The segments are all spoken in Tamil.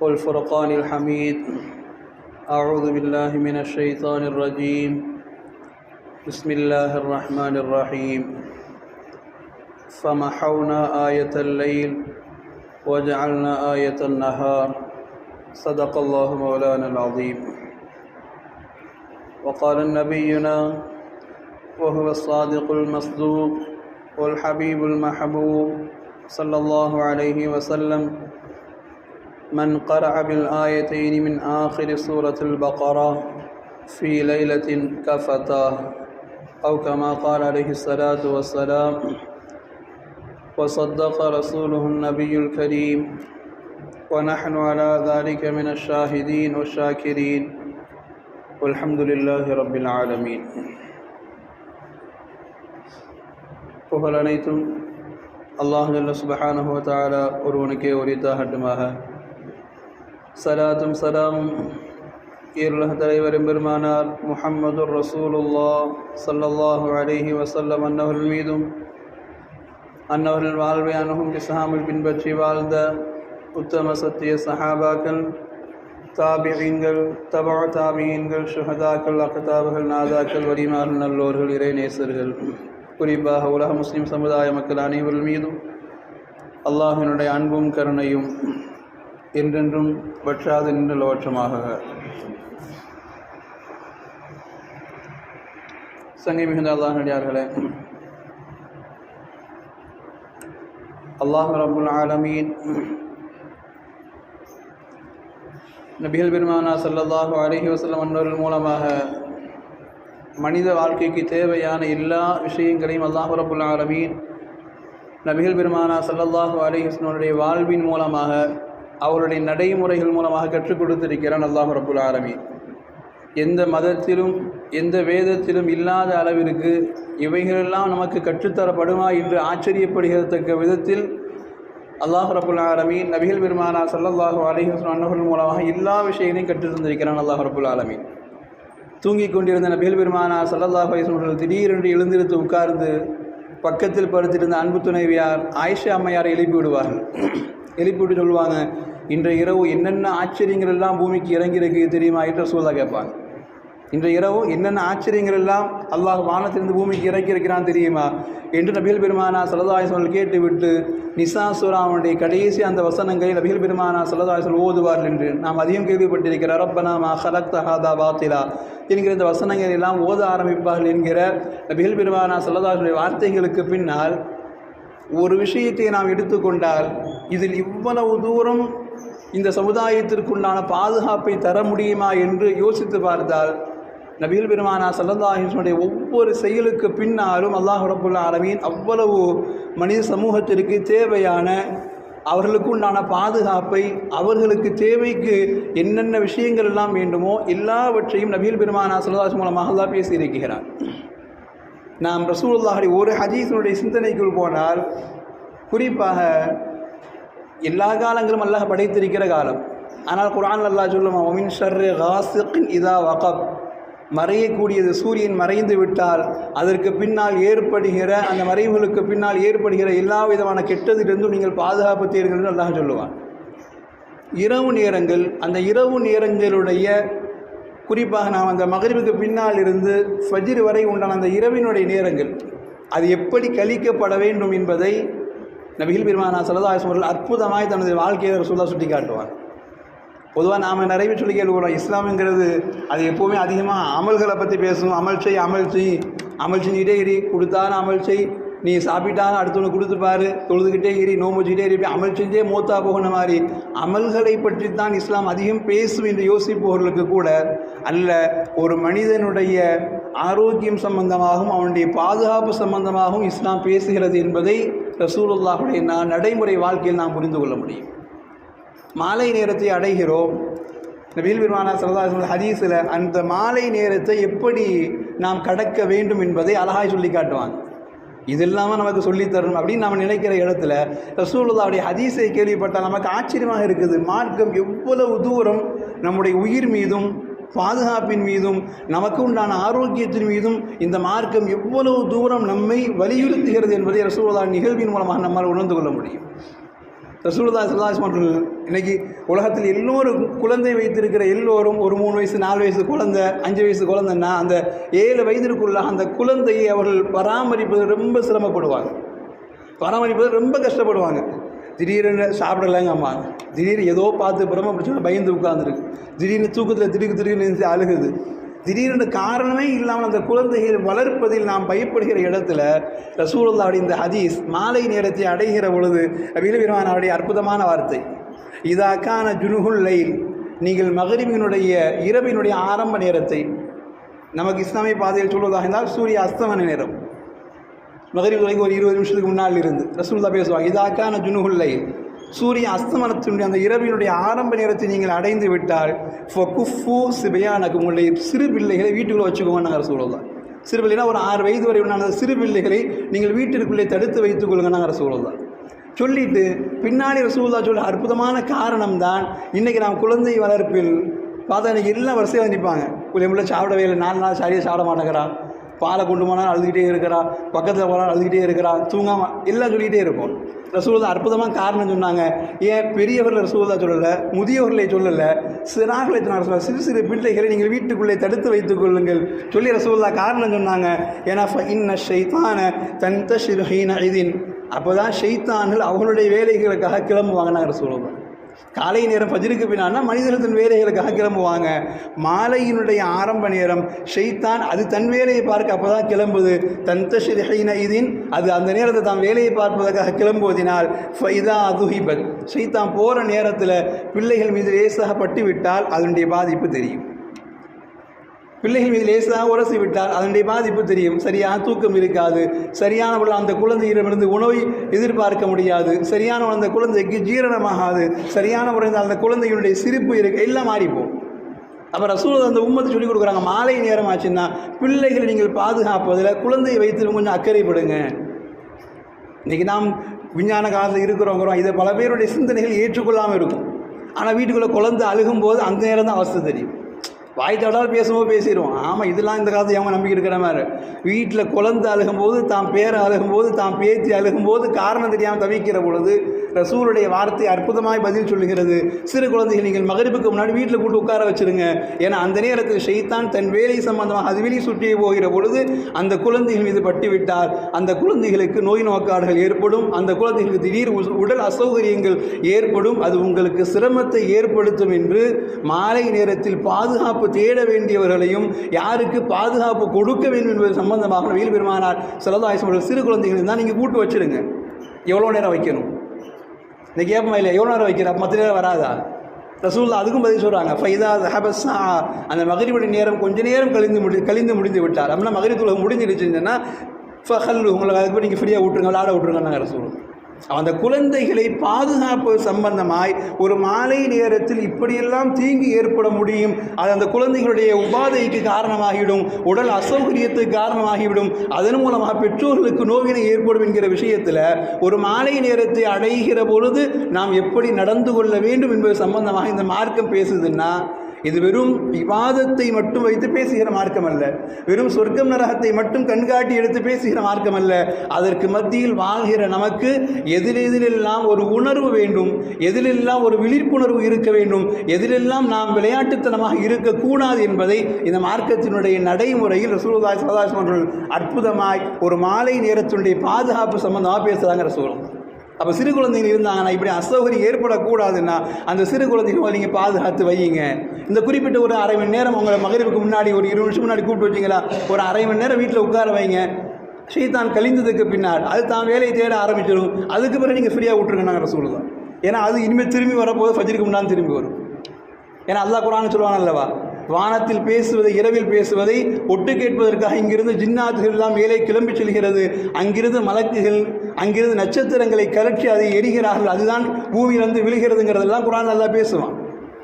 والفرقان الحميد. أعوذ بالله من الشيطان الرجيم. بسم الله الرحمن الرحيم. فمحونا آية الليل وجعلنا آية النهار. صدق الله مولانا العظيم. وقال نبينا وهو الصادق المصدوق والحبيب المحبوب صلى الله عليه وسلم من قرأ بالآيتين من آخر سورة البقرة في ليلة كفتاه أو كما قال عليه الصلاة والسلام وصدق رسوله النبي الكريم ونحن على ذلك من الشاهدين والشاكرين والحمد لله رب العالمين புகழ் அனைத்தும் அல்லாஹ் ஜல்ல சுபஹானஹு வ தஆலா ஒருவனுக்கே உரித்தாகட்டுமாக சலாத்தும் சலாமும். ஈருலக தலைவரும் பெருமானார் முஹம்மது ரசூலுல்லா சல்லல்லாஹு அலைஹி வசல்லம் அன்னவர்கள் மீதும் அன்னவர்கள் வாழ்வை அணுகும் இஸ்லாமில் பின்பற்றி வாழ்ந்த உத்தம சத்திய சஹாபாக்கள் தாபியங்கள் தபா தாபியன்கள் ஷுஹதாக்கள் அக்கதாபுகள் நாதாக்கள் வலிமார்கள் நல்லோர்கள் இறைநேசர்கள் குறிப்பாக உலக முஸ்லீம் சமுதாய மக்கள் அனைவர்கள் மீதும் அல்லாஹினுடைய அன்பும் கருணையும் என்றென்றும் வற்றாது நின்றுள்ள வற்றமாக சங்கை மிகுந்த அல்லாஹடியார்களே அல்லாஹ் ரபுல் ஆலமீன் நபிகள் பெருமானா சல்லல்லாஹு அலஹி வசல்லம் அன்னவர்கள் மூலமாக மனித வாழ்க்கைக்கு தேவையான எல்லா விஷயங்களையும் அல்லாஹு ரபுல் ஆலமீன் நபிகள் பெருமானா சல்லல்லாஹு அலஹி வஸ்லனுடைய வாழ்வின் மூலமாக அவருடைய நடைமுறைகள் மூலமாக கற்றுக் கொடுத்திருக்கிறான் அல்லாஹ் ரபுல் ஆரமி எந்த மதத்திலும் எந்த வேதத்திலும் இல்லாத அளவிற்கு இவைகளெல்லாம் நமக்கு கற்றுத்தரப்படுமா என்று ஆச்சரியப்படுகிறத்தக்க விதத்தில் அல்லாஹ் ரபுல் ஆலமீன் நபிகள் பெருமானா சல்லல்லாஹு அலஹி அன்னவர்கள் மூலமாக எல்லா விஷயங்களையும் கற்று தந்திருக்கிறான் அல்லாஹ் ரபுல் ஆலமீன். தூங்கிக் கொண்டிருந்த நபிகள் பெருமானா சல்லல்லாஹ் அலிஸ்வர்கள் திடீரென்று எழுந்திருத்து உட்கார்ந்து பக்கத்தில் படுத்திருந்த அன்பு துணைவியார் ஆயிஷா அம்மையாரை எழுப்பி விடுவார்கள் எழுப்பி விட்டு சொல்லுவாங்க இன்று இரவு என்னென்ன ஆச்சரியங்கள் எல்லாம் பூமிக்கு இறங்கியிருக்கு தெரியுமா? என்று சூழலா கேட்பாங்க. இன்றைய இரவு என்னென்ன ஆச்சரியங்கள் எல்லாம் அல்லாஹ் வானத்திலிருந்து பூமிக்கு இறக்கி இருக்கிறான் தெரியுமா? என்று நபிகள் பெருமானா சலதாயசர்கள் கேட்டுவிட்டு நிசா சூராவுடைய கடைசி அந்த வசனங்களை நபிகள் பெருமானா சலதாயசல் ஓதுவார்கள் என்று நாம் அதிகம் கேள்விப்பட்டிருக்கிற அரப்பனா மா ஹலக் தஹாதா பாத்திலா என்கிற இந்த வசனங்கள் எல்லாம் ஓத ஆரம்பிப்பார்கள் என்கிற நபிகள் பெருமானா சல்லதாசுடைய வார்த்தைகளுக்கு பின்னால் ஒரு விஷயத்தை நாம் எடுத்துக்கொண்டால் இதில் இவ்வளவு தூரம் இந்த சமுதாயத்திற்குண்டான பாதுகாப்பை தர முடியுமா என்று யோசித்து பார்த்தால் நபீல் பெருமானா சல்லல்லாஹினுடைய ஒவ்வொரு செயலுக்கு பின்னாலும் அல்லாஹ் ரபுல்லா ஆலமீன் அவ்வளவு மனித சமூகத்திற்கு தேவையான அவர்களுக்கு உண்டான பாதுகாப்பை அவர்களுக்கு தேவைக்கு என்னென்ன விஷயங்கள் எல்லாம் வேண்டுமோ எல்லாவற்றையும் நபீல் பெருமானா சல்லாஹ் மூலமாக அல்லா பேசியிருக்கிறார். நாம் ரசூலுல்லாஹி ஒரு ஹதீஸினுடைய சிந்தனைக்குள் போனால் குறிப்பாக எல்லா காலங்களும் அல்லாஹ் படைத்திருக்கிற காலம். ஆனால் குரான் அல்லாஹ் சொல்லுமா ஒமின் ஷர்ரு ஹாசிக்கின் இதா வகப். மறையக்கூடியது சூரியன் மறைந்து விட்டால் அதற்கு பின்னால் ஏற்படுகிற அந்த மறைவுகளுக்கு பின்னால் ஏற்படுகிற எல்லா விதமான கெட்டதிலிருந்தும் நீங்கள் பாதுகாப்பு தேர்கள் என்று அல்லாஹ் சொல்லுவான். இரவு நேரங்கள் அந்த இரவு நேரங்களுடைய குறிப்பாக நாம் அந்த மகரிவுக்கு பின்னால் இருந்து ஃபஜிர் வரை உண்டான அந்த இரவினுடைய நேரங்கள் அது எப்படி கழிக்கப்பட வேண்டும் என்பதை நபிகள் பெருமானா சலதாஸ் அவர்கள் அற்புதமாய் தனது வாழ்க்கையை சொல்ல சுட்டி காட்டுவார். பொதுவாக நாம் நிறைய சொல்லி கேட்டுக்கிறோம் இஸ்லாமுங்கிறது அது எப்போவுமே அதிகமாக அமல்களை பற்றி பேசும் அமல் செய் அமல் செய். அமல் செஞ்சுக்கிட்டே இரு. கொடுத்தாலும் அமல் செய். நீ சாப்பிட்டாலும் அடுத்தவனுக்கு கொடுத்துப்பாரு தொழுதுகிட்டே இரு. நோம்பு வச்சுக்கிட்டே இரு. அமல் செஞ்சே மூத்தா போகிற மாதிரி அமல்களை பற்றி தான் இஸ்லாம் அதிகம் பேசும் என்று யோசிப்பவர்களுக்கு கூட அல்ல ஒரு மனிதனுடைய ஆரோக்கியம் சம்பந்தமாகவும் அவனுடைய பாதுகாப்பு சம்பந்தமாகவும் இஸ்லாம் பேசுகிறது என்பதை ரசூலுல்லாஹுடைய நான் நடைமுறை வாழ்க்கையில் நாம் புரிந்து கொள்ள முடியும். மாலை நேரத்தை அடைகிறோம். நபீல் பெருமானா சரதா ஹதீஸில் அந்த மாலை நேரத்தை எப்படி நாம் கடக்க வேண்டும் என்பதை அழகாய் சொல்லி காட்டுவாங்க. இது இல்லாமல் நமக்கு சொல்லித் தரணும் அப்படின்னு நம்ம நினைக்கிற இடத்துல ரசூலுல்லாவுடைய ஹதீஸை கேள்விப்பட்டால் நமக்கு ஆச்சரியமாக இருக்குது. மார்க்கம் எவ்வளவு தூரம் நம்முடைய உயிர் மீதும் பாதுகாப்பின் மீதும் நமக்கு உண்டான ஆரோக்கியத்தின் மீதும் இந்த மார்க்கம் எவ்வளவு தூரம் நம்மை வலியுறுத்துகிறது என்பதை ரசூலுல்லா நிகழ்வின் மூலமாக நம்மால் உணர்ந்து கொள்ள முடியும். ரசூலுல்லா சல்லாஸ் மற்றும் இன்னைக்கு உலகத்தில் எல்லோரும் குழந்தை வைத்திருக்கிற எல்லோரும் ஒரு மூணு வயசு நாலு வயசு குழந்தை அஞ்சு வயசு குழந்தைன்னா அந்த ஏழு வயதிற்குள்ள அந்த குழந்தையை அவர்கள் பராமரிப்பது ரொம்ப சிரமப்படுவாங்க. பராமரிப்பது ரொம்ப கஷ்டப்படுவாங்க. திடீர்னு சாப்பிடலைங்க திடீர்னு ஏதோ பார்த்து பிரம்ம பிடிச்சோன்னா பயந்து உட்காந்துருக்கு திடீர்னு தூக்கத்தில் திடுக்கு திடீர்னு அழுகுது. திடீரென்று காரணமே இல்லாமல் அந்த குழந்தைகள் வளர்ப்பதில் நாம் பயப்படுகிற இடத்துல ரசூலுல்லாவுடைய இந்த ஹதீஸ் மாலை நேரத்தை அடைகிற பொழுது வீரவீரமானவருடைய அற்புதமான வார்த்தை. இதாக்கான ஜுனுகுல் லைல் நீங்கள் மகரிபினுடைய இரவினுடைய ஆரம்ப நேரத்தை. நமக்கு இஸ்லாமிய பாதையில் சொல்வதாக இருந்தால் சூரிய அஸ்தமன நேரம். மகரிப் வரைக்கும் ஒரு இருபது நிமிஷத்துக்கு முன்னால் இருந்து. ரசூல்லா பேசுவாங்க இதாக்கான ஜுனுகுல்லை சூரிய அஸ்தமனத்தினுடைய அந்த இரவினுடைய ஆரம்ப நேரத்தை நீங்கள் அடைந்து விட்டால் ஃபகுஃபு சிபையானக்கு உங்களுடைய சிறு பிள்ளைகளை வீட்டுக்குள்ளே வச்சுக்கோங்க நாங்கள் சொல்லலாம் சிறு பிள்ளைனா ஒரு ஆறு வயது வரை உண்டான அந்த சிறு பிள்ளைகளை நீங்கள் வீட்டிற்குள்ளே தடுத்து வைத்துக் கொள்ளுங்க நாங்கள் சொல்லலாம் சொல்லிட்டு பின்னாடி ரசூல்லா சொல்ல அற்புதமான காரணம் தான் இன்றைக்கி நாம் குழந்தை வளர்ப்பில் பார்த்தா இன்றைக்கி எல்லாம் வரிசையாக நிற்பாங்க பிள்ளை சாப்பிடவே இல்லை நாலு நாள் சரியாக சாப்பிட மாட்டேங்கிறான் பாலை கொண்டு போனால் அழுதுகிட்டே இருக்கிறா பக்கத்தில் போனால் அழுதுகிட்டே இருக்கிறா தூங்காமல் எல்லாம் சொல்லிகிட்டே இருக்கும். ரசூலா அற்புதமாக காரணம் சொன்னாங்க. ஏன் பெரியவர்கள் ரசூலா சொல்லலை முதியவர்களை சொல்லலை சிறார்களை சொன்னாங்க சிறு சிறு பிள்ளைகளை நீங்கள் வீட்டுக்குள்ளே தடுத்து வைத்துக் கொள்ளுங்கள். சொல்லி ரசூல்லா காரணம் சொன்னாங்க. ஏன்னா இன்ன ஷைத்தான தன் தஷின் இதின் அப்போ தான் ஷெய்தான்கள் அவங்களுடைய வேலைகளுக்காக கிளம்புவாங்க நாங்கள் சொல்லுவோம் காலை நேரம் ஃபஜ்ருக்கு பின்னால் மனிதர்கள் வேலைகளுக்காக கிளம்புவாங்க. மாலையினுடைய ஆரம்ப நேரம் ஷெய்தான் அது தன் வேலையை பார்க்க அப்போ தான் கிளம்புது. தந்தஷிஹைன இதின் அது அந்த நேரத்தை தான் வேலையை பார்ப்பதற்காக கிளம்புவதினால் ஃபைதா அதுஹிபத் ஷெய்தான் போகிற நேரத்தில் பிள்ளைகள் மீது லேசாக பட்டு விட்டால் அதனுடைய பாதிப்பு தெரியும். பிள்ளைகள் மீது லேசாக உரசி விட்டால் அதனுடைய பாதிப்பு தெரியும். சரியான தூக்கம் இருக்காது. சரியான அந்த குழந்தையிடமிருந்து உணவை எதிர்பார்க்க முடியாது. சரியான அந்த குழந்தைக்கு ஜீரணமாகாது. சரியான முறையில் அந்த குழந்தையினுடைய சிரிப்பு இருக்கு. எல்லாம் மாறிப்போம். அப்போ ரசூல் அந்த உம்மத்தை சொல்லிக் கொடுக்குறாங்க மாலை நேரம் ஆச்சுன்னா பிள்ளைகளை நீங்கள் பாதுகாப்பதில் குழந்தையை வைத்து கொஞ்சம் அக்கறைப்படுங்க இன்றைக்கி நாம் விஞ்ஞான காலத்தில் இருக்கிறோங்கிறோம். இதை பல பேருடைய சிந்தனைகள் ஏற்றுக்கொள்ளாமல் இருக்கும். ஆனால் வீட்டுக்குள்ளே குழந்தை அழுகும்போது அந்த நேரம் தான் அவஸ்தை தெரியும். வாய் தவறால் பேசும்போது பேசிடுவோம். ஆமாம் இதெல்லாம் இந்த காலத்து ஏமா நம்பிக்கை இருக்கிற மாதிரி. வீட்டில் குழந்தை அழுகும்போது தான் பேரை அழுகும்போது தாம் பேத்தி அழுகும்போது காரணம் தெரியாமல் தவிக்கிற பொழுது ரசூலுடைய வார்த்தை அற்புதமாய் பதில் சொல்லுகிறது. சிறு குழந்தைகள் நீங்கள் மகரிப்புக்கு முன்னாடி வீட்டில் கூட்டு உட்கார வச்சுருங்க. ஏன்னா அந்த நேரத்தில் ஷெய்தான் தன் வேலை சம்பந்தமாக அது வெளியே சுற்றி போகிற பொழுது அந்த குழந்தைகள் மீது பட்டுவிட்டால் அந்த குழந்தைகளுக்கு நோய் நோக்காடுகள் ஏற்படும். அந்த குழந்தைகளுக்கு திடீர் உடல் அசௌகரியங்கள் ஏற்படும். அது உங்களுக்கு சிரமத்தை ஏற்படுத்தும் என்று மாலை நேரத்தில் பாதுகாப்பு பாதுகாப்பு தேட வேண்டியவர்களையும் யாருக்கு பாதுகாப்பு கொடுக்க வேண்டும் என்பது சம்பந்தமாக வீல் பெருமானார் சிலதாயசம் சிறு குழந்தைகள் தான் நீங்கள் கூட்டு வச்சுடுங்க எவ்வளோ நேரம் வைக்கணும்? இந்த கேப்பமா இல்லை எவ்வளோ நேரம் வைக்கிற மற்ற நேரம் வராதா? ரசூல்லா அதுக்கும் பதில் சொல்கிறாங்க ஃபைதா ஹபஸா அந்த மகரிபுடைய நேரம் கொஞ்ச நேரம் கழிந்து முடி கழிந்து முடிந்து விட்டார். அப்படின்னா மகரி துலகம் முடிஞ்சிருச்சுன்னா ஃபஹல் உங்களுக்கு அதுக்கு நீங்கள் ஃப்ரீயாக விட்டுருங்க விளாட விட்டுருங்க நாங்கள் ரசூல் அந்த குழந்தைகளை பாதுகாப்பு சம்பந்தமாய் ஒரு மாலை நேரத்தில் இப்படியெல்லாம் தீங்கு ஏற்பட முடியும். அது அந்த குழந்தைகளுடைய உபாதைக்கு காரணமாகிவிடும் உடல் அசௌகரியத்துக்கு காரணமாகிவிடும். அதன் மூலமாக பெற்றோர்களுக்கு நோவினை ஏற்படும் என்கிற விஷயத்தில் ஒரு மாலை நேரத்தை அடைகிற பொழுது நாம் எப்படி நடந்து கொள்ள வேண்டும் என்பது சம்பந்தமாக இந்த மார்க்கம் பேசுதுன்னா இது வெறும் விவாதத்தை மட்டும் வைத்து பேசுகிற மார்க்கம் அல்ல வெறும் சொர்க்கம் நரகத்தை மட்டும் கண்காட்டி எடுத்து பேசுகிற மார்க்கம் அல்ல அதற்கு மத்தியில் வாழ்கிற நமக்கு எதிலெதிலெல்லாம் ஒரு உணர்வு வேண்டும். எதிலெல்லாம் ஒரு விழிப்புணர்வு இருக்க வேண்டும். எதிலெல்லாம் நாம் விளையாட்டுத்தனமாக இருக்கக்கூடாது என்பதை இந்த மார்க்கத்தினுடைய நடைமுறையில் ரசூலுதாய் சதாசிவர்கள் அற்புதமாய் ஒரு மாலை நேரத்தினுடைய பாதுகாப்பு சம்பந்தமாக பேசுகிறாங்க ரசூலம் அப்போ சிறு குழந்தைகள் இருந்தாங்கன்னா இப்படி அசௌகரியம் ஏற்படக்கூடாதுன்னா அந்த சிறு குழந்தைகளை நீங்கள் பாதுகாத்து வையுங்க. இந்த குறிப்பிட்ட ஒரு அரை மணி நேரம் உங்களை மகரிவுக்கு முன்னாடி ஒரு இருபது நிமிஷம் முன்னாடி கூப்பிட்டு வச்சிங்களா? ஒரு அரை மணி நேரம் வீட்டில் உட்கார வைங்க. ஸ்ரீதான் கழிந்ததுக்கு பின்னால் அது தான் வேலையை தேட ஆரம்பிச்சிடும். அதுக்கு பிறகு நீங்கள் ஃப்ரீயாக விட்டுருங்க நாங்கள் சொல்லுவோம் ஏன்னா அது இனிமேல் திரும்பி வரப்போது ஃபஜிருக்கு முன்னாடி திரும்பி வரும். ஏன்னா அல்லா குரான்னு சொல்லுவாங்க அல்லவா? வானத்தில் பேசுவதை இரவில் பேசுவதை ஒட்டு கேட்பதற்காக இங்கிருந்து ஜின்னாத்துகள் எல்லாம் மேலே கிளம்பி செல்கிறது. அங்கிருந்து மலக்குகள் அங்கிருந்து நட்சத்திரங்களை கலற்றி அதை எரிகிறார்கள். அதுதான் பூமியிலிருந்து விழுகிறதுங்கிறதெல்லாம் குரான் நல்லா பேசுவான்.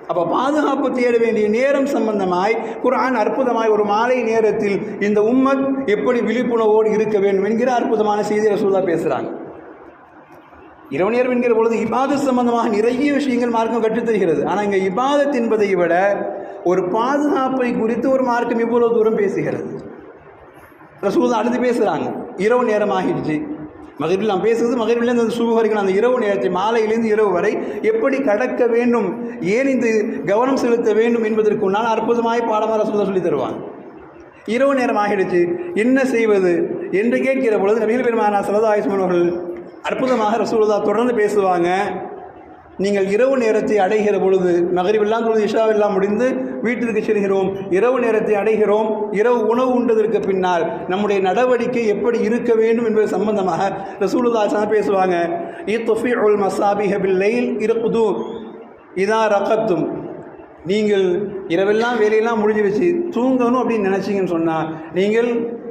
அப்போ பாதுகாப்பு தேட வேண்டிய நேரம் சம்பந்தமாய் குரான் அற்புதமாய் ஒரு மாலை நேரத்தில் இந்த உம்மத் எப்படி விழிப்புணர்வோடு இருக்க வேண்டும் என்கிற அற்புதமான செய்தி ரசூலா பேசுகிறாங்க இரவு நேரம் என்கிற பொழுது இபாதத் சம்பந்தமாக நிறைய விஷயங்கள் மார்க்கம் கற்றுத்தருகிறது ஆனால் இங்கே இபாதத் என்பதை விட ஒரு பாதுகாப்பை குறித்து ஒரு மார்க்கம் இவ்வளோ தூரம் பேசுகிறது. ரசூலா அடுத்து பேசுகிறாங்க இரவு நேரம் ஆகிடுச்சு. மகிழ்வில் நான் பேசுகிறது மகிழ்விலேருந்து அந்த சுப வரைக்கும் அந்த இரவு நேரத்தை மாலையிலேருந்து இரவு வரை எப்படி கடக்க வேண்டும் ஏன் இந்த கவனம் செலுத்த வேண்டும் என்பதற்கு உன்னால் அற்புதமாய் பாடமாக ரசூலா சொல்லி தருவாங்க. இரவு நேரம் ஆகிடுச்சு. என்ன செய்வது என்று கேட்கிற பொழுது நபீல் பெருமானா சரதாயுஸ்மன் அவர்கள் அற்புதமாக ரசூலுல்லா தொடர்ந்து பேசுவாங்க. நீங்கள் இரவு நேரத்தை அடைகிற பொழுது மகரிவெல்லாம் பொழுது இஷாவெல்லாம் முடிந்து வீட்டிற்கு செல்கிறோம். இரவு நேரத்தை அடைகிறோம். இரவு உணவு உண்டதற்கு பின்னால் நம்முடைய நடவடிக்கை எப்படி இருக்க வேண்டும் என்பது சம்பந்தமாக ரசூலுல்லா சார் பேசுவாங்க. தொஃபி உல் மசாபிஹ பில்லைல் இருக்குது இதா ரகத்தும். நீங்கள் இரவெல்லாம் வேலையெல்லாம் முடிஞ்சு வச்சு தூங்கணும் அப்படின்னு நினச்சிங்கன்னு சொன்னால் நீங்கள்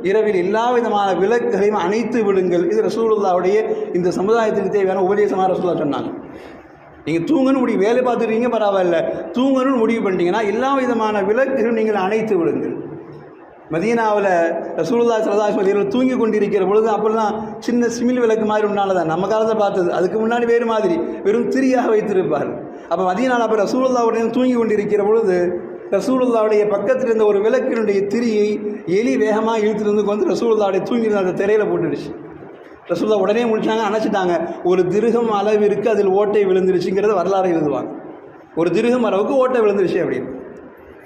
இரவில் எல்லா விதமான விளக்குகளையும் அணைத்து விடுங்கள். இது ரசூலுல்லாவுடைய இந்த சமுதாயத்துக்கு தேவையான உபதேசமாக ரசூல்லா சொன்னாங்க. நீங்கள் தூங்கணும் முடிவு வேலை பார்த்துருக்கீங்க பரவாயில்ல. தூங்கணும்னு முடிவு பண்ணிட்டீங்கன்னா எல்லா விதமான விளக்குகளும் நீங்கள் அணைத்து விடுங்கள். மதீனாவில் ரசூலுல்லா சரதாஸ் மதியில் தூங்கி கொண்டிருக்கிற பொழுது அப்போல்லாம் சின்ன சிமில் விளக்கு மாதிரி உண்டானதான் தான். நம்ம காலத்தில் பார்த்தது. அதுக்கு முன்னாடி வேறு மாதிரி. வெறும் திரியாக வைத்திருப்பார் அப்போ மதியனால் அப்போ ரசூலுல்லாவுடைய தூங்கி கொண்டிருக்கிற பொழுது ரசூலுல்லாவுடைய பக்கத்தில் இருந்த ஒரு விளக்கினுடைய திரியை எலி வேகமாக இழுத்துட்டு வந்து வந்து ரசூலுல்லாவுடைய தூங்கியிருந்த அந்த திரையில் போட்டுடுச்சு. ரசூல்லா உடனே முடிச்சாங்க அணைச்சிட்டாங்க. ஒரு திருகம் அளவிற்கு அதில் ஓட்டை விழுந்துருச்சுங்கிறத வரலாறு எழுதுவாங்க. ஒரு திருகம் அளவுக்கு ஓட்டை விழுந்துருச்சு அப்படின்னு.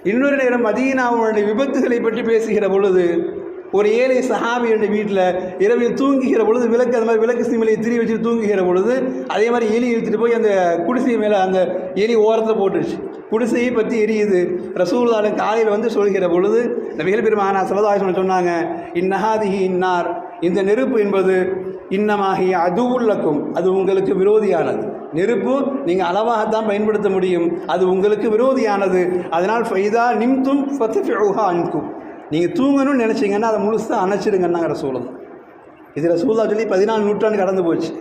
இன்னொரு நேரம் மதீனாவுடைய விபத்துகளை பற்றி பேசுகிற பொழுது ஒரு ஏழை சஹாபியுடைய வீட்டில் இரவில் தூங்குகிற பொழுது விளக்கு அந்த மாதிரி விளக்கு சிமிலையை திரி வச்சு தூங்குகிற பொழுது அதே மாதிரி எலி இழுத்துட்டு போய் அந்த குடிசை மேலே அந்த எலி ஓரத்தில் போட்டுருச்சு குடிசையை பற்றி எரியுது. ரசூல்லாட காலையில் வந்து சொல்கிற பொழுது நபிகள் பெருமானா சலதாசன் சொன்னாங்க இந்நகாதிகி இன்னார். இந்த நெருப்பு என்பது இன்னமாகிய அதுவுள்ளக்கும் அது உங்களுக்கு விரோதியானது. நெருப்பு நீங்கள் அளவாகத்தான் பயன்படுத்த முடியும். அது உங்களுக்கு விரோதியானது. அதனால் ஃபைதா நிம்தும் ஃபத்துஃபிஉஹா அன்கும் நீங்கள் தூங்கணும்னு நினச்சிங்கன்னா அதை முழுசாக அணைச்சிடுங்கன்னாங்க ரசூலம் இது ரசூலா சொல்லி பதினாலு நூற்றாண்டு கடந்து போச்சு.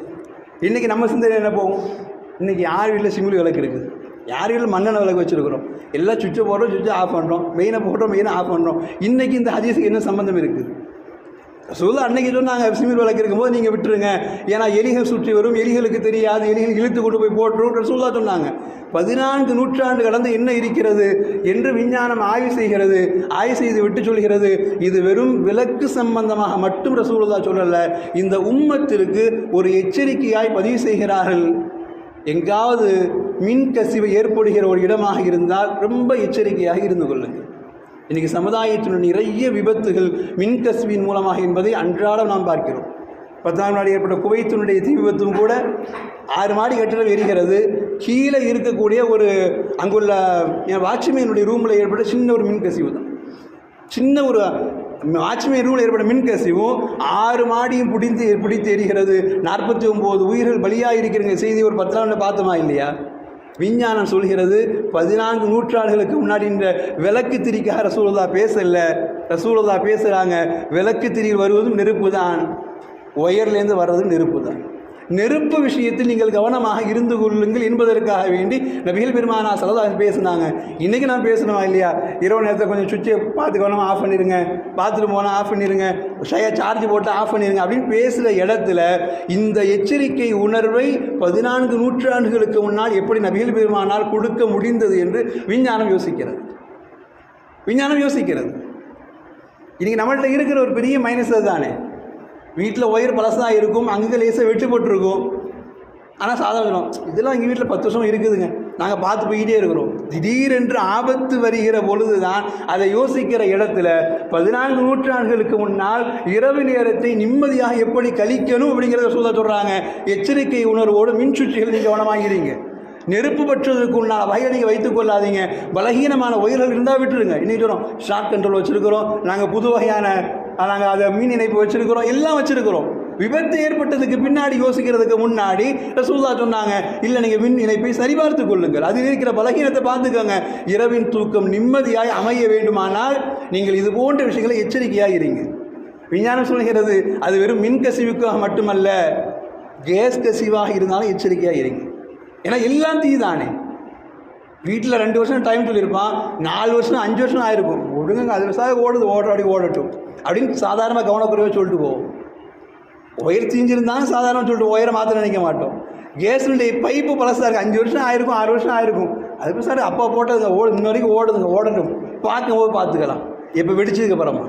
இன்றைக்கி நம்ம சிந்தனை என்ன போகும்? இன்றைக்கி யார் வீட்டில் சிமிலி விளக்கு இருக்குது? யார் வீட்டில் மண்ணெண்ணெய் விளக்கு வச்சுருக்குறோம்? எல்லாம் சுவிட்சை போடுறோம் சுவிட்சை ஆஃப் பண்ணுறோம் மெயினை போடுறோம் மெயினை ஆஃப் பண்ணுறோம் இன்றைக்கி இந்த ஹதீஸுக்கு என்ன சம்மந்தம் இருக்குது? சொல்ல அன்னைக்கு சொன்னாங்க சிமிர் விளக்கு இருக்கும்போது நீங்கள் விட்டுருங்க. ஏன்னா எலிகள் சுற்றி வரும் எலிகளுக்கு தெரியாது எலிகள் இழுத்து கொண்டு போய் போட்டுரும் ரசூல்லா சொன்னாங்க. பதினான்கு நூற்றாண்டு கடந்து என்ன இருக்கிறது? என்று விஞ்ஞானம் ஆய்வு செய்கிறது ஆய்வு செய்து விட்டு சொல்கிறது இது வெறும் விளக்கு சம்பந்தமாக மட்டும் ரசூலுல்லா சொல்லலை. இந்த உம்மத்திற்கு ஒரு எச்சரிக்கையாய் பதிவு செய்கிறார்கள். எங்காவது மின் கசிவு ஏற்படுகிற ஒரு இடமாக இருந்தால் ரொம்ப எச்சரிக்கையாக இருந்து கொள்ளுங்கள். இன்றைக்கி சமுதாயத்தில் நிறைய விபத்துகள் மின் கசிவின் மூலமாக என்பதை அன்றாடம் நாம் பார்க்கிறோம். பத்தாம் நாடு ஏற்பட்ட குவைத்தினுடைய தீ விபத்தும் கூட ஆறு மாடி கட்டிடம் எரிகிறது. கீழே இருக்கக்கூடிய ஒரு அங்குள்ள என் வாட்ச்மேனுடைய ரூமில் ஏற்பட்ட சின்ன ஒரு மின்கசிவு தான். சின்ன ஒரு வாட்ச்மேன் ரூமில் ஏற்பட்ட மின்கசிவும் ஆறு மாடியும் பிடித்து பிடித்து எரிகிறது. நாற்பத்தி ஒம்பது உயிர்கள் பலியாக இருக்கிற செய்தி ஒரு பத்து நாள் பார்த்தோமா இல்லையா? விஞ்ஞானம் சொல்கிறது பதினான்கு நூற்றாண்டுகளுக்கு முன்னாடி இந்த விளக்கு திரிக்காக ரசூலதா பேசல. ரசூலதா பேசுகிறாங்க விளக்கு திரி வருவதும் நெருப்பு தான் ஒயர்லேருந்து வர்றதும் நெருப்பு தான் நெருப்பு விஷயத்தில் நீங்கள் கவனமாக இருந்து கொள்ளுங்கள் என்பதற்காக வேண்டி நபிகள் பெருமானா சலதா பேசுனாங்க. இன்றைக்கி நான் பேசணுமா இல்லையா? இரவு நேரத்தில் கொஞ்சம் சுவிட்சை பார்த்து கவனமாக ஆஃப் பண்ணிடுங்க பாத்ரூம் போனால் ஆஃப் பண்ணிடுங்க ஷையாக சார்ஜ் போட்டு ஆஃப் பண்ணிடுங்க அப்படின்னு பேசுகிற இடத்துல இந்த எச்சரிக்கை உணர்வை பதினான்கு நூற்றாண்டுகளுக்கு முன்னால் எப்படி நபிகள் பெருமானால் கொடுக்க முடிந்தது என்று விஞ்ஞானம் யோசிக்கிறது. விஞ்ஞானம் யோசிக்கிறது. இன்றைக்கி நம்மள்கிட்ட இருக்கிற ஒரு பெரிய மைனஸ் அதுதானே. வீட்டில் ஒயர் பழசாக இருக்கும் அங்கே லேசாக வெட்டு போட்டிருக்கும். ஆனால் சாதாரணம் இதெல்லாம் எங்கள் வீட்டில் பத்து வருஷம் இருக்குதுங்க. நாங்கள் பார்த்து போய்கிட்டே இருக்கிறோம். திடீரென்று ஆபத்து வருகிற பொழுது தான் அதை யோசிக்கிற இடத்துல பதினான்கு நூற்றாண்டுகளுக்கு முன்னால் இரவு நேரத்தை நிம்மதியாக எப்படி கழிக்கணும் அப்படிங்கிறத சொல்ல சொல்கிறாங்க எச்சரிக்கை உணர்வோடு மின் சுற்றிகள் நீங்கள் கவனமாகிறீங்க நெருப்பு பற்றுவதற்கு உண்டான வகையை நீங்கள் வைத்துக் கொள்ளாதீங்க. பலகீனமான உயிர்கள் இருந்தால் விட்டுருங்க. இன்னைக்கு சொல்கிறோம் ஷார்ட் கண்ட்ரோல் வச்சுருக்கிறோம். நாங்கள் புது வகையான நாங்கள் அதை மீன் இணைப்பு வச்சுருக்கிறோம் எல்லாம் வச்சுருக்கிறோம். விபத்து ஏற்பட்டதுக்கு பின்னாடி யோசிக்கிறதுக்கு முன்னாடி ரசூல்லா சொன்னாங்க இல்லை நீங்கள் மின் இணைப்பை சரிபார்த்து கொள்ளுங்கள். அதில் இருக்கிற பலகீனத்தை பார்த்துக்கோங்க. இரவின் தூக்கம் நிம்மதியாய் அமைய வேண்டுமானால் நீங்கள் இது போன்ற விஷயங்களை எச்சரிக்கையாக இருங்க. விஞ்ஞானம் சொல்கிறது அது வெறும் மின் கசிவுக்காக மட்டுமல்ல கேஸ் கசிவாக இருந்தாலும் எச்சரிக்கையாக இருங்க. ஏன்னா எல்லாம் தீதானே. வீட்டில் ரெண்டு வருஷம் டைம் சொல்லியிருப்பான். நாலு வருஷம் அஞ்சு வருஷம் ஆயிருக்கும். ஒழுங்குங்க அது வருஷம் ஓடுது ஓடுறாடி ஓடட்டும். அப்படின்னு சாதாரணமாக கவனக்குறைவாக சொல்லிட்டு போவோம் ஒயர் தீஞ்சிருந்தாலும் சாதாரணமாக சொல்லிட்டு ஒயரை மாற்ற நினைக்க மாட்டோம். கேஸுடைய பைப்பு பழசாக இருக்குது அஞ்சு வருஷம் ஆயிருக்கும் ஆறு வருஷம் ஆயிருக்கும். அதுக்கு சார் அப்பா போட்டதுங்க ஓடு இன்ன வரைக்கும் ஓடுதுங்க ஓடட்டும். பார்க்கும்போது பார்த்துக்கலாம். இப்போ வெடிச்சதுக்கு அப்புறமா.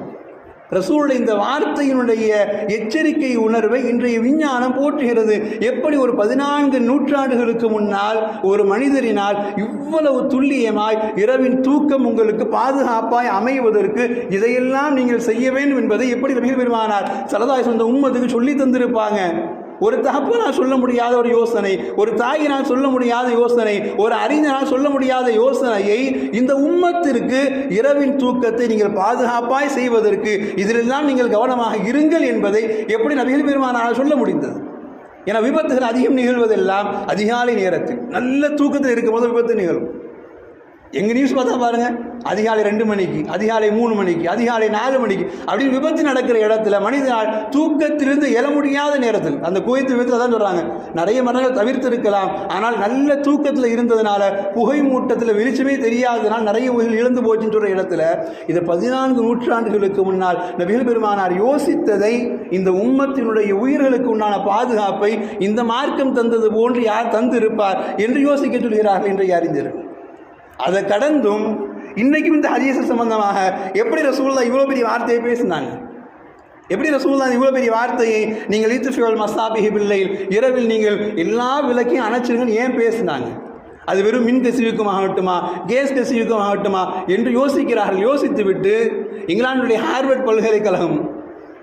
ரசூலுடைய இந்த வார்த்தையினுடைய எச்சரிக்கை உணர்வை இன்றைய விஞ்ஞானம் போற்றுகிறது. எப்படி ஒரு பதினான்கு நூற்றாண்டுகளுக்கு முன்னால் ஒரு மனிதரினால் இவ்வளவு துல்லியமாய் இரவின் தூக்கம் உங்களுக்கு பாதுகாப்பாய் அமைவதற்கு இதையெல்லாம் நீங்கள் செய்ய வேண்டும் என்பதை எப்படி நபிகள் பெருமானார் சலதாய் சொந்த உம்மத்துக்கு சொல்லி தந்திருப்பாங்க. ஒரு தகப்பனால் சொல்ல முடியாத ஒரு யோசனை ஒரு தாயினால் சொல்ல முடியாத யோசனை ஒரு அறிஞனால் சொல்ல முடியாத யோசனையை இந்த உம்மத்திற்கு இரவின் தூக்கத்தை நீங்கள் பாதுகாப்பாய் செய்வதற்கு இதிலெல்லாம் நீங்கள் கவனமாக இருங்கள் என்பதை எப்படி நபிகள் பெருமானால் சொல்ல முடிந்தது? ஏன்னா விபத்துகள் அதிகம் நிகழ்வதெல்லாம் அதிகாலை நேரத்தில். நல்ல தூக்கத்தில் இருக்கும்போது விபத்து நிகழும். எங்கள் நியூஸ் பார்த்தா பாருங்கள் அதிகாலை ரெண்டு மணிக்கு அதிகாலை மூணு மணிக்கு அதிகாலை நாலு மணிக்கு அப்படின்னு விபத்து நடக்கிற இடத்துல மனிதனால் தூக்கத்திலிருந்து எழ முடியாத நேரத்தில் அந்த குவைத்து விபத்தில் தான் சொல்கிறாங்க நிறைய மரங்கள் தவிர்த்து இருக்கலாம் ஆனால் நல்ல தூக்கத்தில் இருந்ததுனால புகை மூட்டத்தில் வெளிச்சமே தெரியாததுனால் நிறைய உயிர்கள் இழந்து போச்சுன்னு சொல்கிற இடத்துல இதை பதினான்கு நூற்றாண்டுகளுக்கு முன்னால் நபிகள் பெருமானார் யோசித்ததை இந்த உம்மத்தினுடைய உயிர்களுக்கு உண்டான பாதுகாப்பை இந்த மார்க்கம் தந்தது போன்று யார் தந்திருப்பார் என்று யோசிக்க சொல்கிறார்கள் இன்றைய அறிஞர்கள். அதை கடந்தும் இன்றைக்கும் இந்த ஹதீஸ் சம்பந்தமாக எப்படி ரசூல்லா இவ்வளோ பெரிய வார்த்தையை பேசினாங்க? எப்படி ரசூல்லா இவ்வளோ பெரிய வார்த்தையை நீங்கள் ஈத்துஃபியோல் மஸ்தாபிஹி பிள்ளையில் இரவில் நீங்கள் எல்லா விளக்கையும் அணைச்சிருங்கன்னு ஏன் பேசினாங்க? அது வெறும் மின் கசிவுக்கும் ஆகட்டுமா கேஸ் கசிவுக்கும் ஆகட்டுமா என்று யோசிக்கிறார்கள். யோசித்து விட்டு இங்கிலாந்துடைய ஹார்வர்ட் பல்கலைக்கழகம்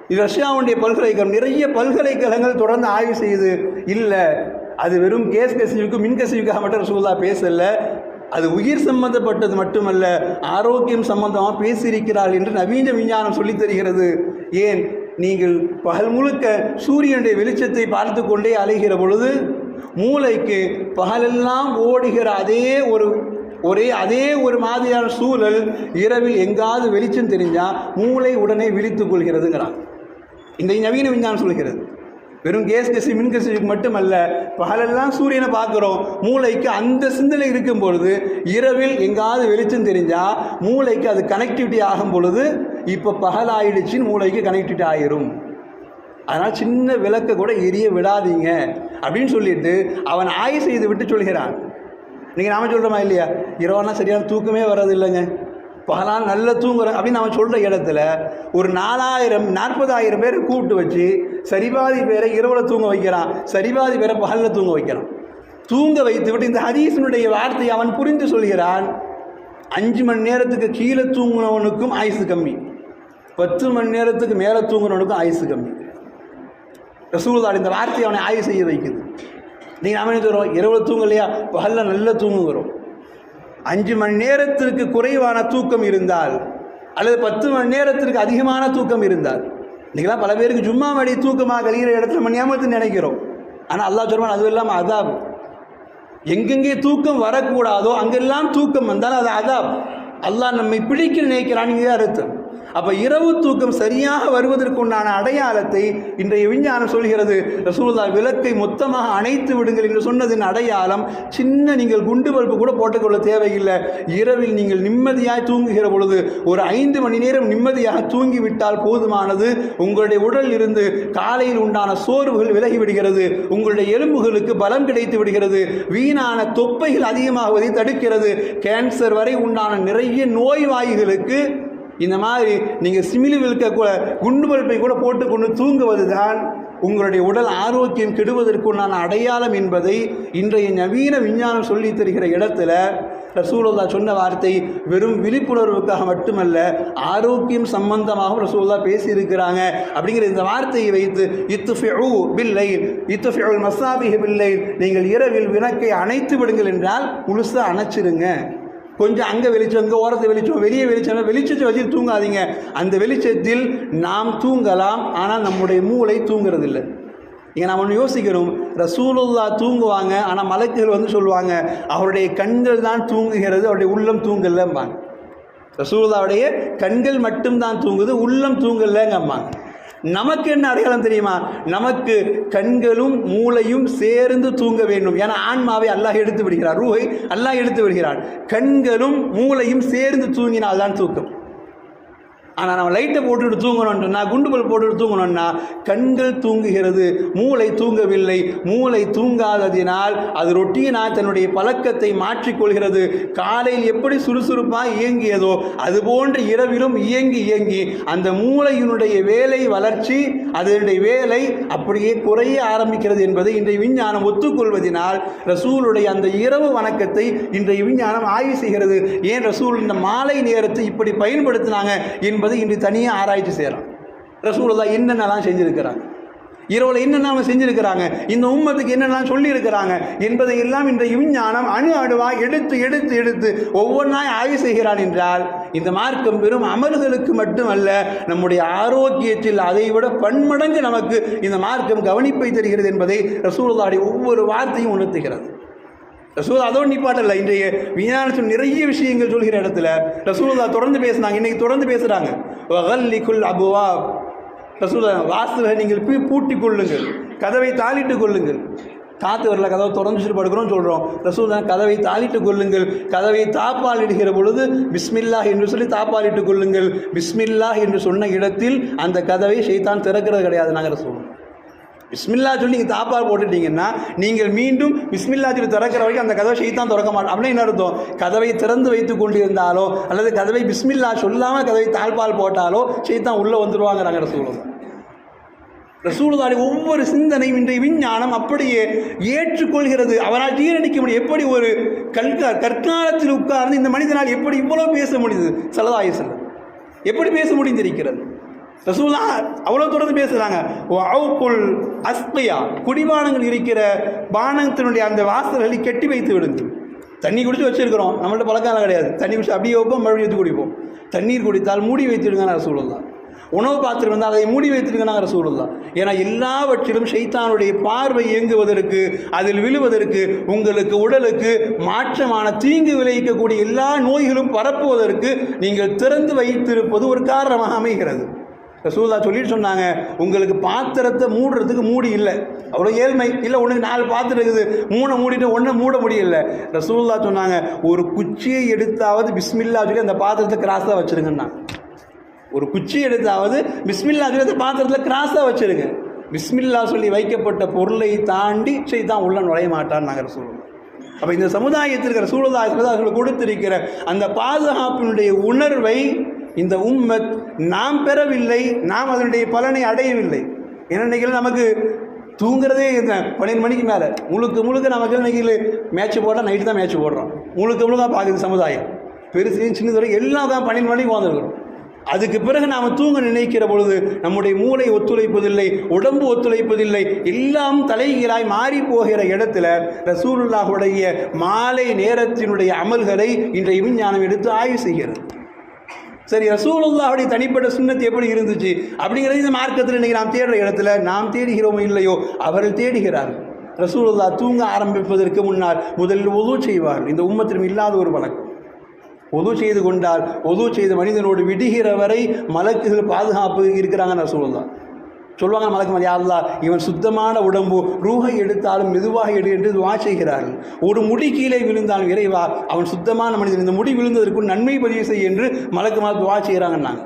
இது ரஷ்யாவுடைய பல்கலைக்கழகம் நிறைய பல்கலைக்கழகங்கள் தொடர்ந்து ஆய்வு செய்து இல்லை அது வெறும் கேஸ் கசிவுக்கு மின் கசிவுக்காக மட்டும் ரசூல்லா பேசல அது உயிர் சம்பந்தப்பட்டது மட்டுமல்ல ஆரோக்கியம் சம்பந்தமாக பேசியிருக்கிறார்கள் என்று நவீன விஞ்ஞானம் சொல்லித் தருகிறது. ஏன்? நீங்கள் பகல் முழுக்க சூரியனுடைய வெளிச்சத்தை பார்த்து கொண்டே அலைகிற பொழுது மூளைக்கு பகலெல்லாம் ஓடுகிற அதே ஒரு ஒரே அதே ஒரு மாதிரியான சூழல் இரவில் எங்காவது வெளிச்சம் தெரிஞ்சால் மூளை உடனே விழித்துக் கொள்கிறதுங்கிறான் இந்த நவீன விஞ்ஞானம் சொல்கிறது. வெறும் கேஸ் கசி மின் கசிவுக்கு மட்டுமல்ல பகலெல்லாம் சூரியனை பார்க்குறோம். மூளைக்கு அந்த சிந்தனை இருக்கும் பொழுது இரவில் எங்காவது வெளிச்சம் தெரிஞ்சால் மூளைக்கு அது கனெக்டிவிட்டி ஆகும் பொழுது இப்போ பகல் ஆயிடுச்சின்னு மூளைக்கு கனெக்டிவிட்டி ஆயிரும். அதனால் சின்ன விளக்கை கூட எரிய விடாதீங்க. அப்படின்னு சொல்லிட்டு அவன் ஆய் செய்து விட்டு சொல்கிறான். நீங்கள் நாம சொல்கிறோமா இல்லையா? இரவானா சரியான தூக்கமே வர்றது இல்லைங்க பகலால் நல்ல தூங்குறோம் அப்படின்னு அவன் சொல்கிற இடத்துல ஒரு நாலாயிரம் நாற்பதாயிரம் பேரை கூப்பிட்டு வச்சு சரிபாதி பேரை இரவில் தூங்க வைக்கிறான். சரிபாதி பேரை பகலில் தூங்க வைக்கிறான். தூங்க வைத்து விட்டு இந்த ஹரீசனுடைய வார்த்தையை அவன் புரிந்து சொல்கிறான். அஞ்சு மணி நேரத்துக்கு கீழே தூங்குனவனுக்கும் ஆயுசு கம்மி. பத்து மணி நேரத்துக்கு மேலே தூங்குனவனுக்கும் ஆயுசு கம்மி. ரசூல்தால் இந்த வார்த்தையை அவனை ஆய்வு செய்ய வைக்குது. நீங்கள் நாம என்ன சொல்கிறோம் இரவு தூங்கலையா? பகலில் நல்லா தூங்குகிறோம் அஞ்சு மணி நேரத்திற்கு குறைவான தூக்கம் இருந்தால் அல்லது பத்து மணி நேரத்திற்கு அதிகமான தூக்கம் இருந்தால் இன்றைக்கெல்லாம் பல பேருக்கு ஜும்மா மடி தூக்கமாக கழிகிற இடத்துல மணியாமத்து நினைக்கிறோம். ஆனால் அல்லாஹ் சொல்வான் அதுவும் இல்லாமல் அதாப். எங்கெங்கே தூக்கம் வரக்கூடாதோ அங்கெல்லாம் தூக்கம் வந்தால் அது அதாப். அல்லாஹ் நம்மை பிடிக்க நினைக்கிறான் அர்த்தம் அப்போ இரவு தூக்கம் சரியாக வருவதற்குண்டான அடையாளத்தை இன்றைய விஞ்ஞானம் சொல்கிறது. ரசூலுல்லா விளக்கை மொத்தமாக அணைத்து விடுங்கள் என்று சொன்னதின் அடையாளம் சின்ன நீங்கள் குண்டு பல்பு கூட போட்டுக்கொள்ள தேவையில்லை. இரவில் நீங்கள் நிம்மதியாக தூங்குகிற பொழுது ஒரு ஐந்து மணி நேரம் நிம்மதியாக தூங்கிவிட்டால் போதுமானது. உங்களுடைய உடல் இருந்து காலையில் உண்டான சோர்வுகள் விலகி விடுகிறது உங்களுடைய எலும்புகளுக்கு பலம் கிடைத்து விடுகிறது. வீணான தொப்பைகள் அதிகமாகுவதை தடுக்கிறது. கேன்சர் வரை உண்டான நிறைய நோய்வாய்களுக்கு இந்த மாதிரி நீங்கள் சிமிலி விழுக்க கூட குண்டு பல்பை கூட போட்டுக்கொண்டு தூங்குவது தான் உங்களுடைய உடல் ஆரோக்கியம் கெடுவதற்குண்டான அடையாளம் என்பதை இன்றைய நவீன விஞ்ஞானம் சொல்லித் தருகிற இடத்துல ரசூலுல்லா சொன்ன வார்த்தை வெறும் விழிப்புணர்வுக்காக மட்டுமல்ல ஆரோக்கியம் சம்பந்தமாகவும் ரசூல்லா பேசியிருக்கிறாங்க அப்படிங்கிற இந்த வார்த்தையை வைத்து இத்துஃபிஉ பில்லை இத்துஃபிஉ மசாபிஹ் பில்லை நீங்கள் இரவில் விளக்கை அணைத்து விடுங்கள் என்றால் முழுசாக அணைச்சிருங்க. கொஞ்சம் அங்கே வெளிச்சம் அங்கே ஓரத்து வெளிச்சம் வெளியே வெளிச்சம் வெளிச்சத்தை வச்சு தூங்காதீங்க. அந்த வெளிச்சத்தில் நாம் தூங்கலாம் ஆனால் நம்முடைய மூளை தூங்குறதில்லை. இங்கே நாம் ஒன்று யோசிக்கிறோம் ரசூலுல்லா தூங்குவாங்க ஆனால் மலக்குகள் வந்து சொல்லுவாங்க அவருடைய கண்கள் தான் தூங்குகிறது அவருடைய உள்ளம் தூங்கலம்பாங்க. ரசூலுல்லாவுடைய கண்கள் மட்டும்தான் தூங்குது உள்ளம் தூங்கலங்கம்பாங்க. நமக்கு என்ன அடையாளம் தெரியுமா? நமக்கு கண்களும் மூளையும் சேர்ந்து தூங்க வேண்டும். ஏன்னா ஆன்மாவை அல்லாஹ் எடுத்து விடுகிறார். ரூஹை அல்லாஹ் எடுத்து விடுகிறான். கண்களும் மூளையும் சேர்ந்து தூங்கினால் தான் தூக்கம். ஆனால் நம்ம லைட்டை போட்டுட்டு தூங்கணும்னா குண்டு பல் போட்டுட்டு தூங்கணும்னா கண்கள் தூங்குகிறது மூளை தூங்கவில்லை. மூளை தூங்காததினால் அது ரொட்டீனாக தன்னுடைய பழக்கத்தை மாற்றிக்கொள்கிறது. காலையில் எப்படி சுறுசுறுப்பாக இயங்கியதோ அதுபோன்று இரவிலும் இயங்கி இயங்கி அந்த மூளையினுடைய வேலை வளர்ச்சி அதனுடைய வேலை அப்படியே குறைய ஆரம்பிக்கிறது என்பதை இன்றைய விஞ்ஞானம் ஒத்துக்கொள்வதினால் ரசூலுடைய அந்த இரவு வணக்கத்தை இன்றைய விஞ்ஞானம் ஆய்வு செய்கிறது. ஏன் ரசூல் இந்த மாலை நேரத்தை இப்படி பயன்படுத்தினாங்க என்பது இன்று தனியாக ஆராய்ச்சி செய்கிறான் ரசூலுல்லா என்னென்னலாம் செஞ்சுருக்கிறாங்க? இரவில் என்னென்ன செஞ்சுருக்கிறாங்க? இந்த உம்மத்துக்கு என்னெல்லாம் சொல்லியிருக்கிறாங்க? என்பதை எல்லாம் இந்த விஞ்ஞானம் அணு அணுவாக எடுத்து எடுத்து எடுத்து ஒவ்வொன்றாய் ஆய்வு செய்கிறான் என்றால் இந்த மார்க்கம் வெறும் அமல்களுக்கு மட்டுமல்ல நம்முடைய ஆரோக்கியத்தில் அதைவிட பன்மடங்கு நமக்கு இந்த மார்க்கம் கவனிப்பை தருகிறது என்பதை ரசூலுல்லாவுடைய ஒவ்வொரு வார்த்தையும் உணர்த்துகிறது. ரசூல் அதோடு நிப்பாட்டல இன்றைய விஞ்ஞானத்தில் நிறைய விஷயங்கள் சொல்கிற இடத்துல ரசூலுல்லா தொடர்ந்து பேசுனாங்க. இன்னைக்கு தொடர்ந்து பேசுகிறாங்க வகல்லிக்குல் அபுவா ரசூலா வாசலை நீங்கள் பூ பூட்டி கொள்ளுங்கள். கதவை தாளிட்டு கொள்ளுங்கள். காத்து வரல கதவை தொடர்ந்துட்டு வச்சுட்டு படுக்கிறோம் சொல்கிறோம் ரசூல் கதவை தாளிட்டு கொள்ளுங்கள். கதவை தாப்பால் இடுகிற பொழுது பிஸ்மில்லா என்று சொல்லி தாப்பாலிட்டு கொள்ளுங்கள். பிஸ்மில்லா என்று சொன்ன இடத்தில் அந்த கதவை ஷைத்தான் திறக்கிறது கிடையாது. நாங்கள் ரசூல் பிஸ்மில்லா சொல்லி நீங்கள் தாப்பால் போட்டுட்டீங்கன்னா நீங்கள் மீண்டும் பிஸ்மில்லா சொல்லி திறக்கிற வரைக்கும் அந்த கதவை செய்தான் திறக்க மாட்டோம் அப்படின்னு என்ன அர்த்தம்? கதவை திறந்து வைத்து கொண்டிருந்தாலோ அல்லது கதவை பிஸ்மில்லா சொல்லாமல் கதவை தாழ்பால் போட்டாலோ செய்தான் உள்ளே வந்துடுவாங்கிறாங்க ரசூலம் ரசூலுதாடி ஒவ்வொரு சிந்தனையும் இன்றைய விஞ்ஞானம் அப்படியே ஏற்றுக்கொள்கிறது. அவரால் ஜீரணிக்க முடியும். எப்படி ஒரு கற்கா கற்காலத்தில் உட்கார்ந்து இந்த மனிதனால் எப்படி இவ்வளோ பேச முடியுது? சலதாயசல் எப்படி பேச முடிந்திருக்கிறது? ரசூல்லா அவ்வளோ தொடர்ந்து பேசுகிறாங்க அவுக்குள் அஸ்பியா. குடிபானங்கள் இருக்கிற பானத்தினுடைய அந்த வாசல்களை கெட்டி வைத்து விடுங்கள் தண்ணி குடித்து வச்சுருக்கிறோம். நம்மள்ட்ட பழக்கம் கிடையாது. தண்ணி குடிச்சு அப்படியே வைப்போம் மறுபடியும் எடுத்து குடிப்போம். தண்ணீர் குடித்தால் மூடி வைத்திடுங்க ரசூலுல்லா உணவு பாத்திரம் இருந்தால் அதை மூடி வைத்திருக்கிறாங்க ரசூலுல்லா ஏன்னா எல்லாவற்றிலும் ஷைத்தானுடைய பார்வை இயங்குவதற்கு அதில் விழுவதற்கு உங்களுக்கு உடலுக்கு மாற்றமான தீங்கு விளைவிக்கக்கூடிய எல்லா நோய்களும் பரப்புவதற்கு நீங்கள் திறந்து வைத்திருப்பது ஒரு காரணமாக அமைகிறது. ரசூல்லா சொல்லிட்டு சொன்னாங்க உங்களுக்கு பாத்திரத்தை மூடுறதுக்கு மூடி இல்லை. அவ்வளோ ஏழ்மை. இல்லை உனக்கு நாலு பாத்திரம் இருக்குது. மூணை மூடிட்டு ஒன்றை மூட முடியல. ரசூல்லா சொன்னாங்க ஒரு குச்சியை எடுத்தாவது பிஸ்மில்லா சொல்லி அந்த பாத்திரத்தை கிராஸாக வச்சுருங்கண்ணா. ஒரு குச்சி எடுத்தாவது பிஸ்மில்லா சொல்லி அந்த பாத்திரத்தில் கிராஸாக வச்சுருங்க. பிஸ்மில்லா சொல்லி வைக்கப்பட்ட பொருளை தாண்டி தான் உள்ள நுழைய மாட்டான்னு நாங்கள் சொல்லுவோம் அப்போ இந்த சமுதாயத்திற்கு சூழலாக அவர்கள் கொடுத்திருக்கிற அந்த பாதுகாப்பினுடைய உணர்வை இந்த உம்மத் நாம் பெறவில்லை நாம் அதனுடைய பலனை அடையவில்லை. ஏன்னா நமக்கு தூங்குறதே இருந்தேன் பன்னெண்டு மணிக்கு மேலே. முழுக்க முழுக்க நமக்கு இன்றைக்கி மேட்ச் போட்டால் நைட்டு தான் மேட்ச் போடுறோம். முழுக்க முழுக்க பார்க்குது சமுதாயம். பெருசு சின்னது துறை எல்லாம் தான் பன்னெண்டு மணிக்கு வாழ்ந்துருக்கிறோம் அதுக்கு பிறகு நாம் தூங்க நினைக்கிற பொழுது நம்முடைய மூளை ஒத்துழைப்பதில்லை உடம்பு ஒத்துழைப்பதில்லை எல்லாம் தலைகீழாய் மாறி போகிற இடத்துல ரசூலுல்லாஹுடைய மாலை நேரத்தினுடைய அமல்களை இன்றைய விஞ்ஞானம் எடுத்து ஆய்வு செய்கிறது. சரி ரசூலுல்லாவுடைய தனிப்பட்ட சுண்ணத்து எப்படி இருந்துச்சு? அப்படிங்கிறது இந்த மார்க்கத்தில் இன்றைக்கி நாம் தேடுற இடத்துல நாம் தேடுகிறோமோ இல்லையோ அவர்கள் தேடுகிறார்கள். ரசூலுல்லா தூங்க ஆரம்பிப்பதற்கு முன்னால் முதலில் உதவு செய்வார்கள். இந்த உம்மத்திலும் இல்லாத ஒரு வழக்கம் உது செய்து கொண்டால் உது செய்த மனிதனோடு விடுகிற வரை மலக்குகள் பாதுகாப்பு இருக்கிறாங்க ரசூலுல்லா சொல்லுவாங்க மலக்கு அல்லா இவன் சுத்தமான உடம்பு ரூஹை எடுத்தாலும் மெதுவாக எடு என்று துவா செய்கிறார்கள் ஒரு முடி கீழே விழுந்தாலும் இறைவா அவன் சுத்தமான மனிதன் இந்த முடி விழுந்ததற்கு நன்மை பதிவு செய் என்று மலக்கு மாத துவா செய்கிறாங்கன்னாங்க.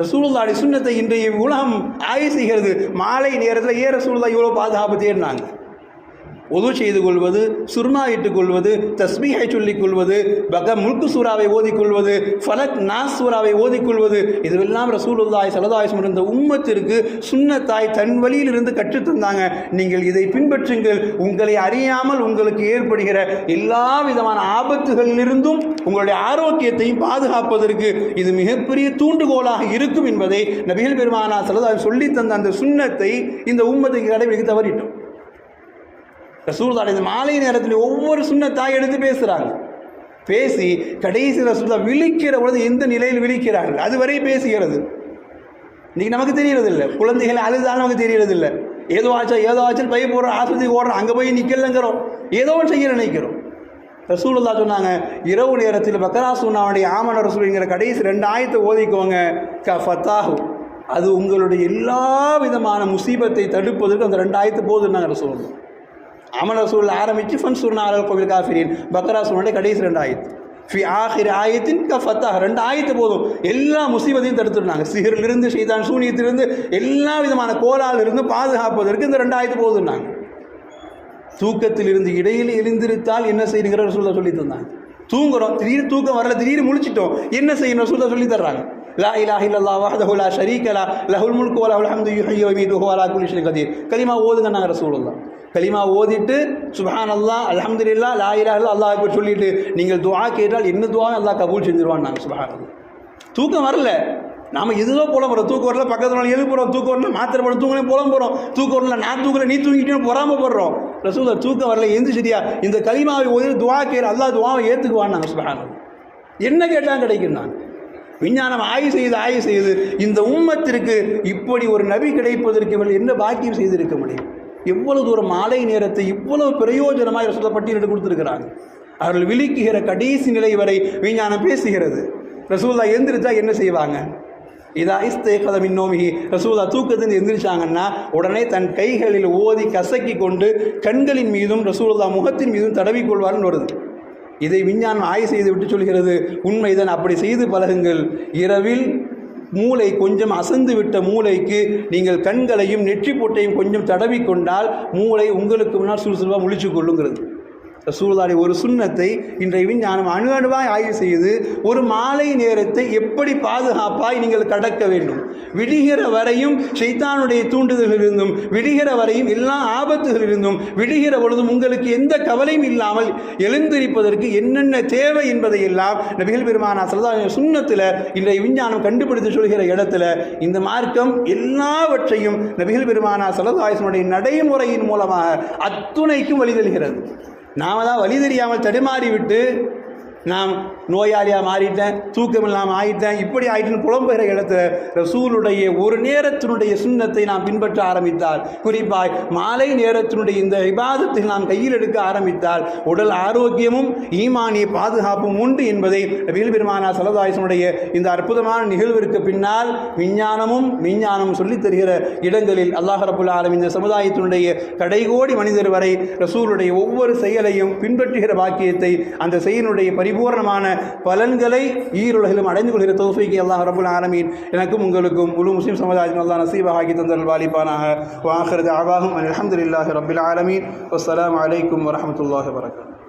ரசூலுல்லாடி சுண்ணத்தை இன்றைய உலகம் ஆய்வு செய்கிறது மாலை நேரத்தில் ஏற ரசூலுல்லா இவ்வளோ பாதுகாப்பு தேடினாங்க. ஒது செய்து கொள்வது சுர்மா இட்டுக் கொள்வது தஸ்மீகை சொல்லிக் கொள்வது பக முல்கு சூறாவை ஓதிக்கொள்வது ஃபலக் நாஸ் சூறாவை ஓதிக்கொள்வது இதுவெல்லாம் ரசூலுல்லாய் சலதாய் இருந்த உம்மத்திற்கு சுண்ணத்தாய் தன் வழியிலிருந்து கற்றுத்தந்தாங்க நீங்கள் இதை பின்பற்றுங்கள். உங்களை அறியாமல் உங்களுக்கு ஏற்படுகிற எல்லா விதமான ஆபத்துகளிலிருந்தும் உங்களுடைய ஆரோக்கியத்தையும் பாதுகாப்பதற்கு இது மிகப்பெரிய தூண்டுகோலாக இருக்கும் என்பதை நபிகள் பெருமானா சலதாய் சொல்லித்தந்த அந்த சுண்ணத்தை இந்த உம்மத்துக்கு கடைபிடிக்க தவறிட்டோம். ரசூல்தாட இந்த மாலை நேரத்தில் ஒவ்வொரு சுண்ணத்தாய் எடுத்து பேசுகிறாங்க பேசி கடைசி ரசூல்லா விழிக்கிற பொழுது எந்த நிலையில் விழிக்கிறார்கள்? அதுவரை பேசுகிறது. இன்றைக்கி நமக்கு தெரியறதில்லை. குழந்தைகள் அழுதாலும் நமக்கு தெரியறதில்லை. ஏதோ ஆச்சா ஏதோ ஆச்சு பை போடுறோம் ஆஸ்பத்திரி ஓடுறோம் அங்கே போய் நிற்கலங்கிறோம் ஏதோ ஒன்று செய்ய நினைக்கிறோம். ரசூலுல்லா சொன்னாங்க இரவு நேரத்தில் பக்கரா சுண்ணாவுடைய ஆமன ரசூலுங்கிற கடைசி ரெண்டு ஆயத்தை ஓதிக்கோங்க. க ஃபத்தாஹு. அது உங்களுடைய எல்லா விதமான முசீபத்தை தடுப்பதற்கு அந்த ரெண்டு ஆயத்து போதுன்னாங்க ரசூலுல்லா அமல சூழல் ஆரம்பித்து ஃபன் சுர்னா அலல் கோவில் காஃபிரின் பக்ரா சூழ்நிலை கடைசி ரெண்டு ஆயிரத்து ஃபி ஆஹிர் ஆயத்தின் க ஃபத்தாஹ் ரெண்டு ஆயத்து போதும் எல்லா முசீபத்தையும் தடுத்துருந்தாங்க சிகரிலிருந்து செய்தான் சூனியத்திலிருந்து எல்லா விதமான கோலாலிருந்து பாதுகாப்பதற்கு இந்த ரெண்டு ஆயத்து போதுன்னாங்க தூக்கத்தில் இருந்து இடையில் எழுந்திருத்தால் என்ன செய்யுங்கிற சொல்ல சொல்லி தந்தாங்க தூங்குறோம். திடீர்னு தூக்கம் வரல திடீர்னு முழிச்சிட்டோம். என்ன செய்யணும் சொல்ல சொல்லி தர்றாங்க. லா இலாஹ இல்லல்லாஹ் வஹ்தஹு லா ஷரீக லா லஹுல் முல்கு வ லஹுல் ஹம்து யுஹ்யி வ யுமீது வ அலா குல்லி ஷைஇன் கதீர். கலிமா ஓதுங்கன்னாங்க ரசூலுல்லாஹ். கலிமா ஓதிட்டு சுப்ஹான் அல்லா அல்ஹம்துலில்லாஹ் இல்லா இலாஹ இல்லா அல்லாஹ் அக்பர் சொல்லிட்டு நீங்கள் துவா கேட்டால் என்ன துவா அல்லா கபூல் செஞ்சிருவான் நாங்கள் சுப்ஹான் தூக்கம் வரல. நாம போல போகிறோம் தூக்கம் வரல பக்கத்தில் எழுப்புறோம். தூக்கம் வரல மாத்திரை போட தூங்கலே போகிறோம் தூக்கம் வரல நான் தூக்கல நீ தூங்கிட்டேன்னு தூங்கிட்டு பொறாமப்படுறோம் ரசூலா தூக்கம் வரல எந்த சரியா? இந்த கலிமாவை ஓதி துவா கேர் அல்லா துவாவை ஏற்றுக்குவான் நாங்கள் சுபஹானல்லாஹ். என்ன கேட்டால் கிடைக்கும் நான்? விஞ்ஞானம் ஆய்வு செய்து ஆய்வு செய்து இந்த உம்மத்திற்கு இப்படி ஒரு நபி கிடைப்பதற்கு என்ன பாக்கியம் செய்திருக்க முடியும்? எவ்வளவு தூரம் மாலை நேரத்தை இவ்வளவு பிரயோஜனமாக ரசூலா பட்டியலிட்டு கொடுத்துருக்கிறாங்க. அவர்கள் விழிக்குகிற கடைசி நிலை வரை விஞ்ஞானம் பேசுகிறது. ரசூல்லா எந்திரிச்சா என்ன செய்வாங்க? இதா இஸ்தே கதமின் நோமிகி ரசூலா தூக்கத்தில் எந்திரிச்சாங்கன்னா உடனே தன் கைகளில் ஓதி கசக்கி கொண்டு கண்களின் மீதும் ரசூலுல்லா முகத்தின் மீதும் தடவிக் கொள்வார்னு வருது. இதை விஞ்ஞானம் ஆய்வு செய்து விட்டு சொல்கிறது. உண்மைதான் அப்படி செய்து பழகுங்கள். இரவில் மூளை கொஞ்சம் அசந்து விட்ட மூளைக்கு நீங்கள் கண்களையும் நெற்றி பொட்டையும் கொஞ்சம் தடவி கொண்டால் மூளை உங்களுக்கு முன்னால் சுறுசுறுவாக முழிச்சு கொள்ளுங்கிறது ரசூலுல்லாஹி ஒரு சுண்ணத்தை இன்றைய விஞ்ஞானம் அணு அணுவாய் ஆய்வு செய்து ஒரு மாலை நேரத்தை எப்படி பாதுகாப்பாய் நீங்கள் கடக்க வேண்டும்? விடுகிற வரையும் ஷைத்தானுடைய தூண்டுதலிலிருந்தும் விடுகிற வரையும் எல்லா ஆபத்துகளிலிருந்தும் விடுகிற பொழுதும் உங்களுக்கு எந்த கவலையும் இல்லாமல் எழுந்திருப்பதற்கு என்னென்ன தேவை என்பதை எல்லாம் நபிகள் பெருமானா சல்லா சுண்ணத்தில் இன்றைய விஞ்ஞானம் கண்டுபிடித்து சொல்கிற இடத்துல இந்த மார்க்கம் எல்லாவற்றையும் நபிகள் பெருமானா சல்லதாசனுடைய நடைமுறையின் மூலமாக அத்துணைக்கும் வழிதல்கிறது நாம தான் வழி தெரியாமல் தடுமாறி நான் நாம் நோயாளியாக மாறிட்டேன் தூக்கம் இல்லாமல் ஆயிட்டேன் இப்படி ஆயிட்டுன்னு புலம்புகிற இடத்துல ரசூலுடைய ஒரு நேரத்தினுடைய சுண்ணத்தை நாம் பின்பற்ற ஆரம்பித்தால் குறிப்பாய் மாலை நேரத்தினுடைய இந்த விவாதத்தை நாம் கையில் எடுக்க ஆரம்பித்தால் உடல் ஆரோக்கியமும் ஈமானிய பாதுகாப்பும் உண்டு என்பதை நபிகள் பெருமானா சலதாயசனுடைய இந்த அற்புதமான நிகழ்விற்கு பின்னால் விஞ்ஞானமும் விஞ்ஞானமும் சொல்லித் தருகிற இடங்களில் அல்லாஹ் ரபுல் ஆலம் இந்த சமுதாயத்தினுடைய கடைகோடி மனிதர் வரை ரசூலுடைய ஒவ்வொரு செயலையும் பின்பற்றுகிற பாக்கியத்தை அந்த செயலினுடைய பரிபூர்ணமான பலன்களை ஈருலகிலும் அடைந்து கொள்கிற தோஃபிக்கு எல்லாம் ரபுல் ஆலமீன். எனக்கும் உங்களுக்கும் முழு முஸ்லீம் சமுதாயத்தின் எல்லாம் நசீபாகி தந்தல் வாலிபானாக. வாஹரது ஆவாகும் அலமதுல்லாஹி ரபுல் ஆலமீன். வஸ்ஸலாமு அலைக்கும் வரஹமத்துல்லாஹி வரகாத்து